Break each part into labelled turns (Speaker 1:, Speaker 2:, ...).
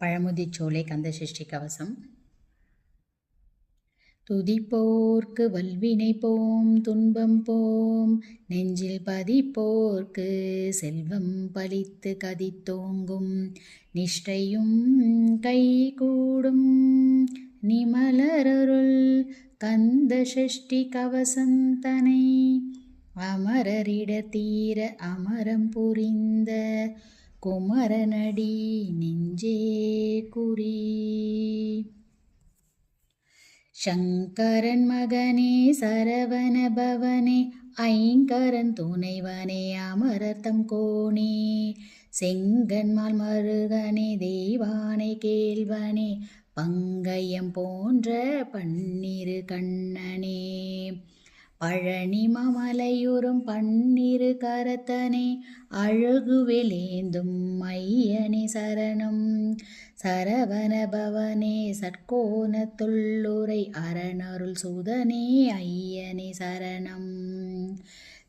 Speaker 1: பழமுதிச்சோலை கந்தசஷ்டி கவசம். துதிப்போர்க்கு வல்வினை போம் துன்பம் போம் நெஞ்சில் பதிப்போர்க்கு செல்வம் பலித்து கதித்தோங்கும் நிஷ்டையும் கை கூடும் நிமலரருள் கந்த சஷ்டி கவசந்தனை அமரரிட தீர அமரம் புரிந்த குமரனடி நெஞ்சே குறி. சங்கரன் மகனே சரவண பவனே ஐங்கரன் துணைவனே அமரர்த்தம் கோணே செங்கன்மால் மருகனே தெய்வானை கேள்வனே பங்கயம் போன்ற பன்னிரு கண்ணனே. பழனி மமலையுறும் பன்னிரு கரத்தனே அழகு அழகுவிலேந்தும் மையனே சரணம். சரவண பவனே சட்கோணத்துள்ளுரை அரணருள் சுதனே ஐயனே சரணம்.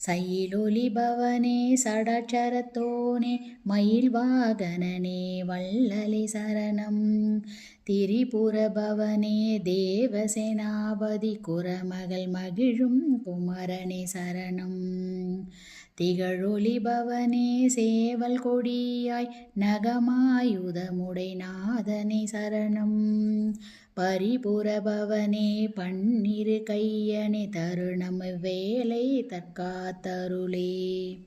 Speaker 1: சயிலொலி பவனே சடாட்சரத்தோனே மயில் வாகனனே வள்ளலி சரணம். திரிபுர பவனே தேவசேனாபதி குரமகள் மகிழும் குமரனே சரணம். திகழொலி பவனே சேவல் கொடியாய் நகமாயுதமுடை நாதனை சரணம். பரிபுரபவனே பன்னிரு கையணி தருணம் வேலை தற்காத்தருளே.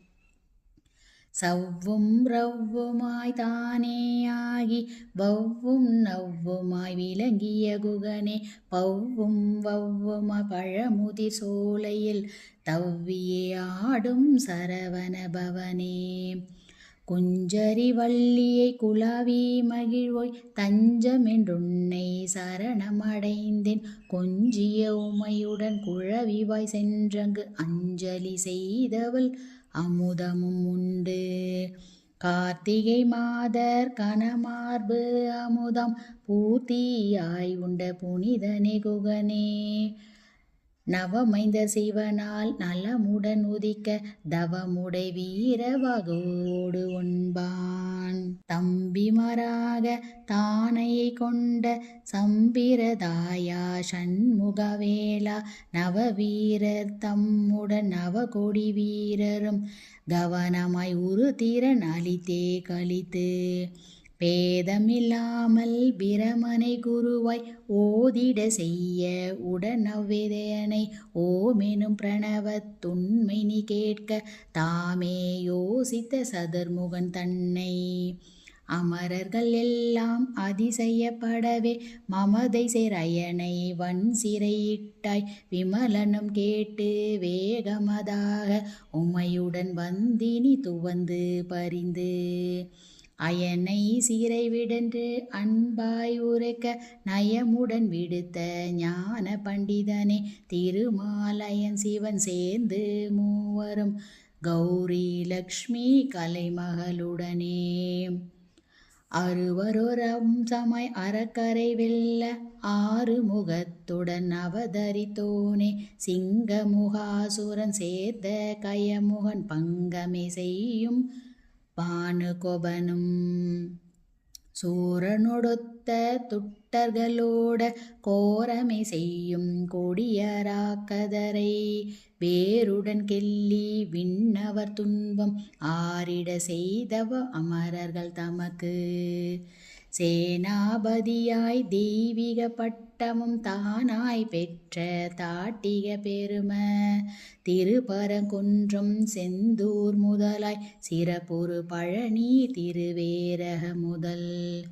Speaker 1: சவ்வும் ரவ்வுமாய் தானேயாகி வவ்வும் நவ்வுமாய் விளங்கிய குகனே பவ்வும் வவ்வுமாய் பழமுதி சோலையில் தவ்வியே ஆடும் சரவண பவனே. குஞ்சரி வள்ளியை குலாவி மகிழ்வோய் தஞ்சமென்றுன்னை சரணமடைந்தேன். கொஞ்சிய உமையுடன் குழவிவாய் சென்றங்கு அஞ்சலி செய்தவள் அமுதமும் உண்டு கார்த்திகை மாதர் கனமார்பு அமுதம் பூர்த்தியாய் உண்ட புனிதனே குகனே நவமைந்த சிவனால் நலமுடன் உதிக்க தவமுடை வீரவகோடு உண்பான். தம்பிமராக தானையை கொண்ட சம்பிரதாயா சண்முகவேலா நவவீரர் தம்முடன் நவகொடி வீரரும் கவனமாய் உரு திறன் அளித்தே கழித்து பேதமில்லாமல் பிரமனை குருவாய் ஓதிட செய்ய உடனவ்விதனை ஓமெனும் பிரணவத்துண்மை நீ கேட்க தாமே யோசித்த சதர்முகன் தன்னை. அமரர்கள் எல்லாம் அதிசயப்படவே மமதை சிறையனை வன் சிறையிட்டாய் விமலனும் கேட்டு வேகமதாக உமையுடன் வந்தினி துவந்து பரிந்து. அயனை சீரை விடன்று அன்பாய் உரைக்க நயமுடன் விடுத்த ஞான பண்டிதனே திருமாலயன் சிவன் சேர்ந்து மூவரும் கௌரி லக்ஷ்மி கலைமகளுடனே. அறுவரொரம் சமை அறக்கரை வெல்ல ஆறு முகத்துடன் அவதரித்தோனே சிங்கமுகாசுரன் சேர்ந்த கயமுகன் பங்கமே செய்யும் பானுகொபனும். சூரனொடுத்த துட்டர்களோட கோரமை செய்யும் கொடியராக்கதரை. வேருடன் கெல்லி விண்ணவர் துன்பம் ஆரிட செய்தவ அமரர்கள் தமக்கு. சேனாபதியாய் தெய்வீக பட்டமும் தானாய் பெற்ற தாட்டிக பெரும. திருப்பரங்குன்றம் செந்தூர் முதலாய் சிறப்புறு பழனி திருவேரக முதல்.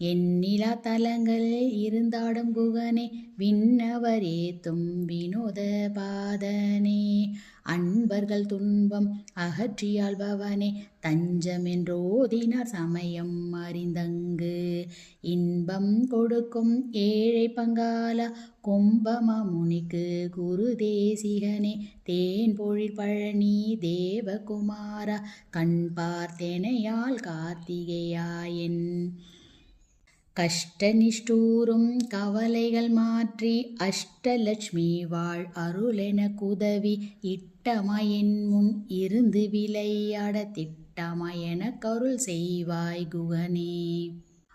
Speaker 1: எண்ணிலா தலங்கள் இருந்தாடும் குகனே விண்ணவரே தும் வினோத பாதனே. அன்பர்கள் துன்பம் அகற்றியாள்பவனே தஞ்சமென்றோதினார் சமயம் அறிந்தங்கு. இன்பம் கொடுக்கும் ஏழை பங்கால கும்பமாமுனிக்கு குரு தேசிகனே. தேன் பொழில் பழனி தேவகுமாரா கண் பார்த்தெனையால் கார்த்திகேயாயன் கஷ்ட கஷ்டநிஷ்டூரும் கவலைகள் மாற்றி அஷ்டலட்சுமி வாழ் அருளென குதவி இட்டமயன் முன் இருந்து விளையாட திட்டமயன கருள் செய்வாய் குகனே.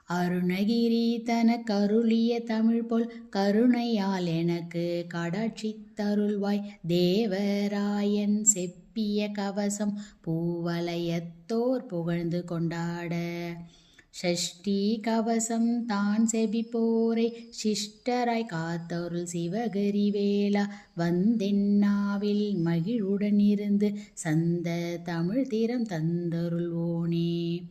Speaker 1: அருணகிரி தன கருளிய தமிழ் போல் கருணையால் எனக்கு கடாட்சித்தருள்வாய் தேவராயன் செப்பிய கவசம் பூவலயத்தோர் புகழ்ந்து கொண்டாட ஷஷ்டி கவசம் தான் செபிப்போரை. சிஷ்டராய் காத்தருள் சிவகரி வேளா வந்தென்னாவில் மகிழுடன் இருந்து சந்த தமிழ் தந்தருள் தந்தருள்வோனே.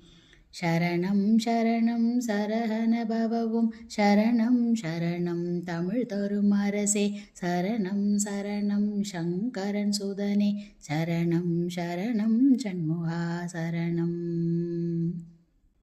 Speaker 1: சரணம் சரணம் சரஹண பவவும் சரணம் சரணம் தமிழ் தரும் அரசே. சரணம் சரணம் சங்கரன் சுதனே. சரணம் சரணம் சண்முகா சரணம்.